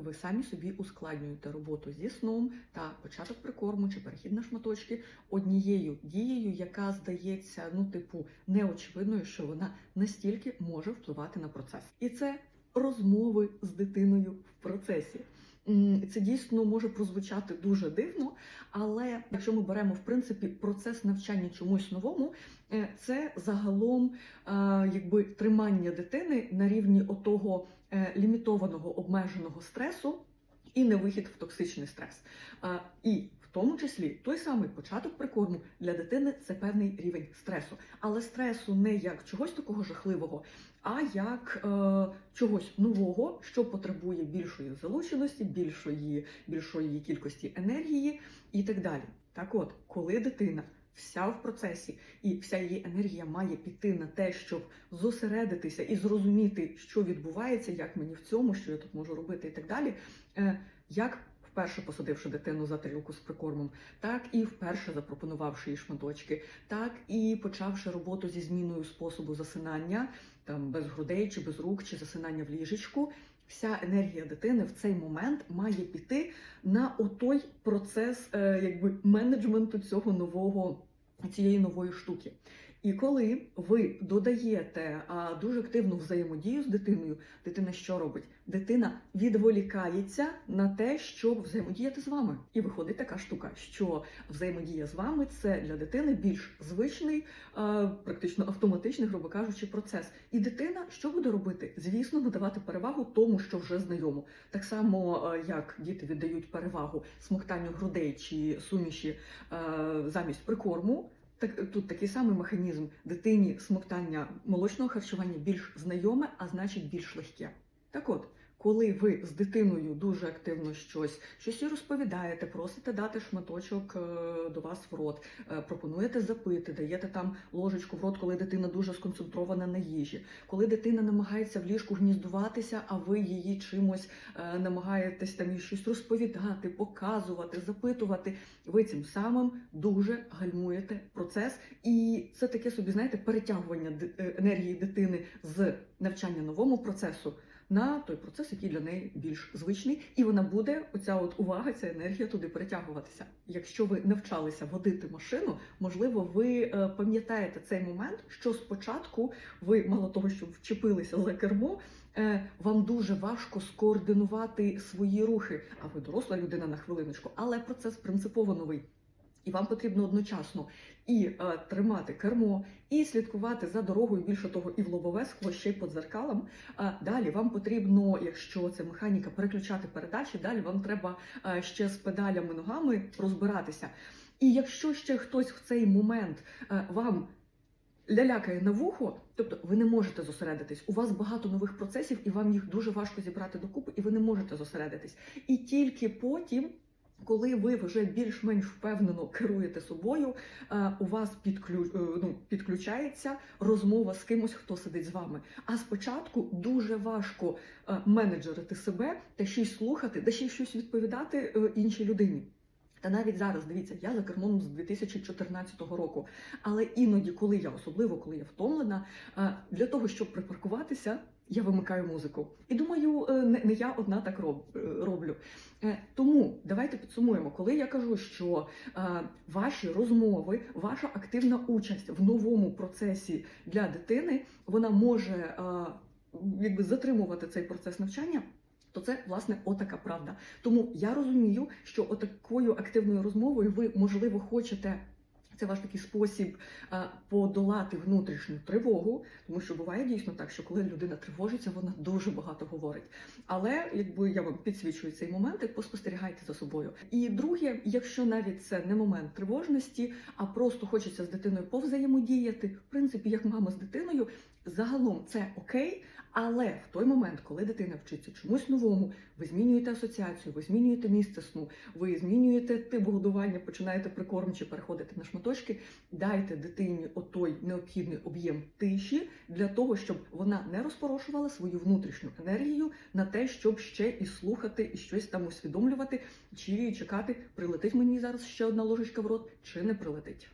ви самі собі ускладнюєте роботу зі сном та початок прикорму чи перехід на шматочки однією дією, яка здається, ну, типу, неочевидною, що вона настільки може впливати на процес. І це розмови з дитиною в процесі. Це дійсно може прозвучати дуже дивно, але якщо ми беремо в принципі процес навчання чомусь новому, е, це загалом е, якби тримання дитини на рівні отого е, лімітованого обмеженого стресу і не вихід в токсичний стрес. І тому числі той самий початок прикорму для дитини це певний рівень стресу, але стресу не як чогось такого жахливого, а як е, чогось нового, що потребує більшої залученості, більшої, більшої кількості енергії і так далі. Так от, коли дитина вся в процесі і вся її енергія має піти на те, щоб зосередитися і зрозуміти, що відбувається, як мені в цьому, що я тут можу робити, і так далі. Е, як вперше посадивши дитину за тарілку з прикормом, так і вперше запропонувавши їй шматочки, так і почавши роботу зі зміною способу засинання, там без грудей чи без рук, чи засинання в ліжечку. Вся енергія дитини в цей момент має піти на отой процес е, якби менеджменту цього нового цієї нової штуки. І коли ви додаєте а, дуже активну взаємодію з дитиною, дитина що робить? Дитина відволікається на те, щоб взаємодіяти з вами. І виходить така штука, що взаємодія з вами це для дитини більш звичний, а, практично автоматичний, грубо кажучи, процес. І дитина що буде робити? Звісно, надавати перевагу тому, що вже знайомо. Так само, а, як діти віддають перевагу смоктанню грудей чи суміші а, замість прикорму. Так тут такий самий механізм дитині смоктання молочного харчування більш знайоме, а значить більш легке. Так от, коли ви з дитиною дуже активно щось, щось їй розповідаєте, просите дати шматочок е, до вас в рот, е, пропонуєте запити, даєте там ложечку в рот, коли дитина дуже сконцентрована на їжі, коли дитина намагається в ліжку гніздуватися, а ви її чимось е, намагаєтесь там їй щось розповідати, показувати, запитувати, ви цим самим дуже гальмуєте процес, і це таке собі, знаєте, перетягування енергії дитини з навчання новому процесу на той процес, який для неї більш звичний, і вона буде оця от увага, ця енергія туди перетягуватися. Якщо ви навчалися водити машину, можливо, ви е, пам'ятаєте цей момент, що спочатку ви мало того, що вчепилися за кермо. е, Вам дуже важко скоординувати свої рухи, а ви доросла людина на хвилиночку, але процес принципово новий. І вам потрібно одночасно і е, тримати кермо, і слідкувати за дорогою, більше того, і в лобове скло, ще й по дзеркалам. Е, далі вам потрібно, якщо це механіка, переключати передачі. Далі вам треба е, ще з педалями ногами розбиратися. І якщо ще хтось в цей момент е, вам лялякає на вухо, тобто ви не можете зосередитись. У вас багато нових процесів, і вам їх дуже важко зібрати докупи, і ви не можете зосередитись. І тільки потім. Коли ви вже більш-менш впевнено керуєте собою, е, у вас підключ... е, ну, підключається розмова з кимось, хто сидить з вами. А спочатку дуже важко е, менеджерити себе та й слухати, та ще й щось відповідати іншій людині. Та навіть зараз дивіться, я за кермом з 2014 року. Але іноді, коли я, особливо коли я втомлена, е, для того, щоб припаркуватися, я вимикаю музику. І думаю, е, не я одна так е, роблю. Тому давайте підсумуємо, коли я кажу, що ваші розмови, ваша активна участь в новому процесі для дитини, вона може якби затримувати цей процес навчання. То це власне отака правда. Тому я розумію, що отакою активною розмовою ви можливо хочете. Це ваш такий спосіб подолати внутрішню тривогу, тому що буває дійсно так, що коли людина тривожиться, вона дуже багато говорить. Але якби я вам підсвічую цей момент, поспостерігайте за собою. І друге, якщо навіть це не момент тривожності, а просто хочеться з дитиною повзаємодіяти, в принципі, як мама з дитиною, загалом це окей. Але в той момент, коли дитина вчиться чомусь новому, ви змінюєте асоціацію, ви змінюєте місце сну, ви змінюєте тип годування, починаєте прикорм чи переходити на шматочки, дайте дитині отой необхідний об'єм тиші для того, щоб вона не розпорошувала свою внутрішню енергію на те, щоб ще і слухати, і щось там усвідомлювати, чи чекати, прилетить мені зараз ще одна ложечка в рот, чи не прилетить.